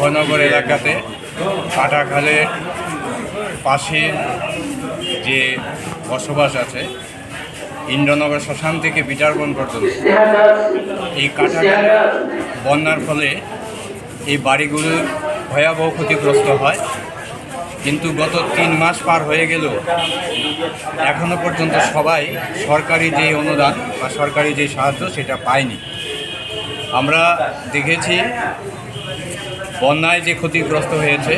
ভয়নগর এলাকাতে কাটাখালের পাশে যে বসবাস আছে, ইন্দ্রনগর শ্মশান থেকে বিটারবন পর্যন্ত, এই কাটাখালে বন্যার ফলে এই বাড়িগুলো ভয়াবহ ক্ষতিগ্রস্ত হয়। কিন্তু গত তিন মাস পার হয়ে গেলেও এখনও পর্যন্ত সবাই সরকারি যে অনুদান বা সরকারি যে সাহায্য সেটা পায়নি। আমরা দেখেছি বন্যায় যে ক্ষতিগ্রস্ত হয়েছে,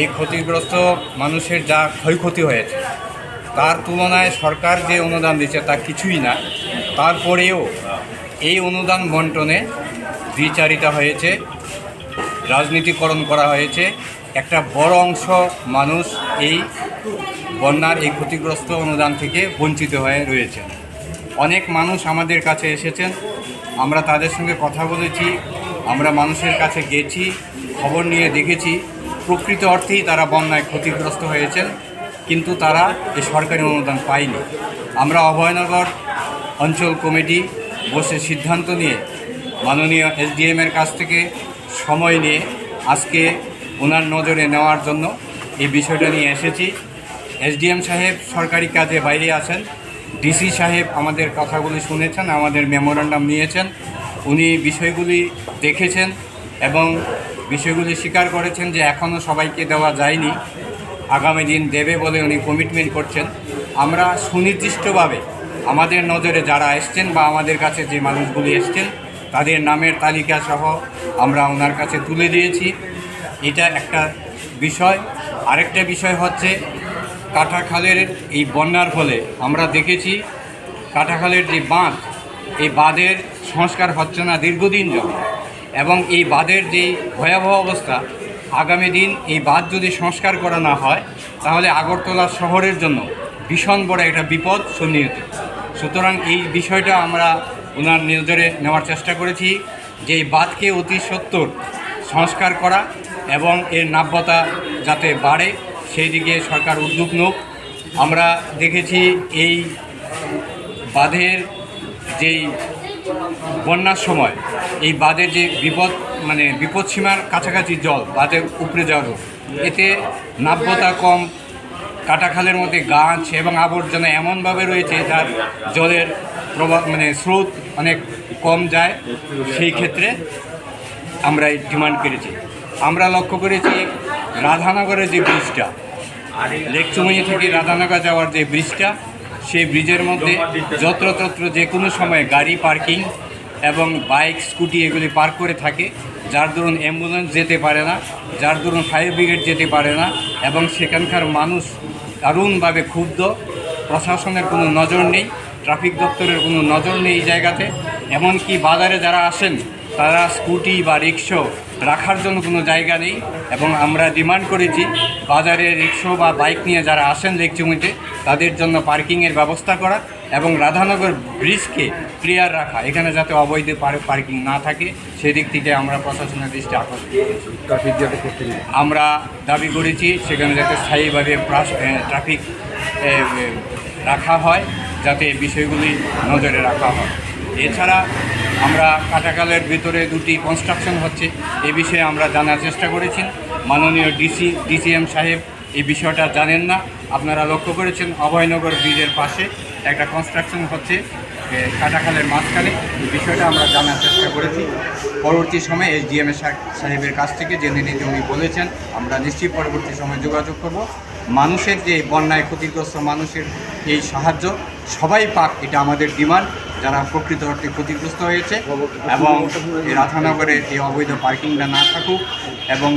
এই ক্ষতিগ্রস্ত মানুষের যা ক্ষয়ক্ষতি হয়েছে, তার তুলনায় সরকার যে অনুদান দিচ্ছে তা কিছুই না। তারপরেও এই অনুদান বন্টনে দ্বিচারিতা হয়েছে, রাজনীতিকরণ করা হয়েছে। একটা বড় অংশ মানুষ এই বন্যার, এই ক্ষতিগ্রস্ত অনুদান থেকে বঞ্চিত হয়ে রয়েছে অনেক মানুষ আমাদের কাছে এসেছেন। আমরা তাদের সঙ্গে কথা বলেছি আমরা মানুষের কাছে গেছি, খবর নিয়ে দেখেছি। প্রকৃত অর্থেই তারা বন্যায় ক্ষতিগ্রস্ত হয়েছেন, কিন্তু তারা এই সরকারি অনুদান পায়নি। আমরা অভয়নগর অঞ্চল কমিটি বসে সিদ্ধান্ত নিয়ে মাননীয় এসডিএমের কাছ থেকে সময় নিয়ে আজকে ওনার নজরে নেওয়ার জন্য এই বিষয়টা নিয়ে এসেছি। এসডিএম সাহেব সরকারি কাজে বাইরে আছেন। ডিসি সাহেব আমাদের কথাগুলি শুনেছেন, আমাদের মেমোরান্ডাম নিয়েছেন। উনি বিষয়গুলি দেখেছেন এবং বিষয়গুলি স্বীকার করেছেন যে এখনও সবাইকে দেওয়া যায়নি। আগামী দিন দেবে বলে উনি কমিটমেন্ট করছেন। আমরা সুনির্দিষ্টভাবে আমাদের নজরে যারা এসছেন বা আমাদের কাছে যে মানুষগুলি এসছেন, তাদের নামের তালিকা সহ আমরা ওনার কাছে তুলে দিয়েছি। এটা একটা বিষয়। আরেকটা বিষয় হচ্ছে কাটাখালের এই বন্যার ফলে আমরা দেখেছি কাটাখালের যে বাঁধ এই বাঁধের সংস্কার হচ্ছে না দীর্ঘদিন যাবত এবং এই বাঁধের যে ভয়াবহ অবস্থা, আগামী দিন এই বাঁধ যদি সংস্কার করা না হয়, তাহলে আগরতলা শহরের জন্য ভীষণ বড় একটা বিপদ সন্নিহিত। সুতরাং এই বিষয়টা আমরা ওনার নজরে নেওয়ার চেষ্টা করেছি যে এই বাঁধকে অতি সত্তর সংস্কার করা এবং এর নাব্যতা যাতে বাড়ে, সেই দিকে সরকার উদ্যোগ নোক। আমরা দেখেছি এই বাঁধের যেই বন্যার সময় এই বাঁধের যে বিপদ মানে বিপদসীমার কাছাকাছি জল বাঁধের উপরে যাওয়ার এতে নাব্যতা কম, কাটাখালের মধ্যে গাছ এবং আবর্জনা এমনভাবে রয়েছে যার জলের প্রভাব মানে স্রোত অনেক কম যায়, সেই ক্ষেত্রে আমরা এই ডিমান্ড করেছি আমরা লক্ষ্য করেছি রাধানগরের যে ব্রিজটা, লেকচুমনি থেকে রাধানগর যাওয়ার যে ব্রিজটা সেই ব্রিজের মধ্যে যত্রতত্র যে কোনো সময় গাড়ি পার্কিং এবং বাইক, স্কুটি এগুলি পার্ক করে থাকে। যার দরুন অ্যাম্বুলেন্স যেতে পারে না, যার দরুন ফায়ার ব্রিগেড যেতে পারে না এবং সেখানকার মানুষ দারুণভাবে ক্ষুব্ধ। প্রশাসনের কোনো নজর নেই, ট্রাফিক দপ্তরের কোনো নজর নেই এই জায়গাতে। এমনকি বাজারে যারা আসেন তারা স্কুটি বা রিক্সো রাখার জন্য কোনো জায়গা নেই এবং আমরা ডিমান্ড করেছি বাজারে রিক্সো বা বাইক নিয়ে যারা আসেন লেকচুমিতে তাদের জন্য পার্কিংয়ের ব্যবস্থা করা এবং রাধানগর ব্রিজকে ক্লিয়ার রাখা, এখানে যাতে অবৈধ পার্কিং না থাকে, সেদিক থেকে আমরা প্রশাসনের দৃষ্টি আকর্ষণ করেছি। আমরা দাবি করেছি সেখানে যাতে স্থায়ীভাবে ট্রাফিক রাখা হয়, যাতে বিষয়গুলি নজরে রাখা হয়। এছাড়া আমরা কাটাকালের ভিতরে দুটি কনস্ট্রাকশন হচ্ছে। এ বিষয়ে আমরা জানার চেষ্টা করেছি। মাননীয় ডিসি ডিসিএম সাহেব এই বিষয়টা জানেন না। আপনারা লক্ষ্য করেছেন, অভয়নগর ব্রিজের পাশে একটা কনস্ট্রাকশন হচ্ছে কাটাখালের মাঝখানে। এই বিষয়টা আমরা জানার চেষ্টা করেছি। পরবর্তী সময়ে এস ডিএম সাহেবের কাছ থেকে জেনে নিতে উনি বলেছেন, আমরা নিশ্চয়ই পরবর্তী সময়ে যোগাযোগ করব। মানুষের যে বন্যায় ক্ষতিগ্রস্ত মানুষের এই সাহায্য, সবাই পাক, এটা আমাদের ডিমান্ড। যারা প্রকৃত অর্থে ক্ষতিগ্রস্ত হয়েছে এবং এই রাধানগরের এই অবৈধ পার্কিংটা না থাকুক এবং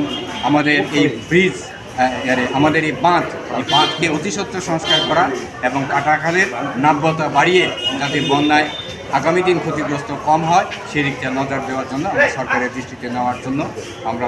আমাদের এই ব্রিজ আমাদের এই বাঁধ, এই বাঁধকে অতিসত্ত্ব সংস্কার করা এবং কাটাখালের নাব্যতা বাড়িয়ে যাতে বন্যায় আগামী দিন ক্ষতিগ্রস্ত কম হয়, সেদিকটা নজর দেওয়ার জন্য আমরা সরকারের দৃষ্টিতে নেওয়ার জন্য আমরা